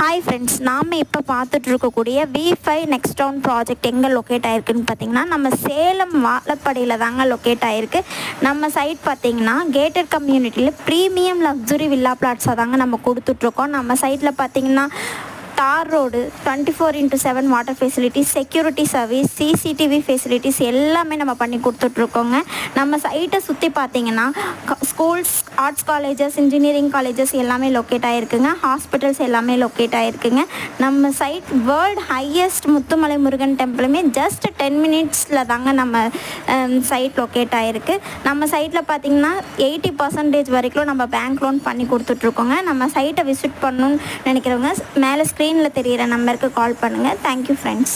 Hi friends நாம் இப்போ பார்த்துட்டு இருக்கக்கூடிய V five next town project எங்கே லொக்கேட் ஆயிருக்குன்னு பார்த்தீங்கன்னா நம்ம சேலம் வாழப்படியில் தாங்க லொக்கேட் ஆயிருக்கு. நம்ம சைட் பார்த்தீங்கன்னா கேட்டட் கம்யூனிட்டியில் ப்ரீமியம் லக்ஸுரி வில்லா பிளாட்ஸாக தாங்க நம்ம கொடுத்துட்ருக்கோம் நம்ம சைட்டில் பார்த்தீங்கன்னா தார் road twenty four into seven water facilities security service CCTV facilities எல்லாமே நம்ம பண்ணி கொடுத்துட்ருக்கோங்க. நம்ம சைட்டை சுற்றி பார்த்தீங்கன்னா schools arts colleges engineering colleges எல்லாமே லொக்கேட் ஆகிருக்குங்க ஹாஸ்பிட்டல்ஸ் எல்லாமே லொக்கேட் ஆகிருக்குங்க நம்ம site world highest Muthumalai Murugan டெம்பிளுமே just ten மினிட்ஸில் தாங்க நம்ம சைட் லொக்கேட் ஆகிருக்கு நம்ம சைட்டில் பார்த்தீங்கன்னா எயிட்டி பர்சன்டேஜ் வரைக்கும் நம்ம பேங்க் லோன் பண்ணி கொடுத்துட்ருக்கோங்க. நம்ம சைட்டை விசிட் பண்ணணும்னு நினைக்கிறவங்க மேலே ஸ்க்ரீனில் தெரியிற நம்பருக்கு கால் பண்ணுங்கள் தேங்க்யூ ஃப்ரெண்ட்ஸ்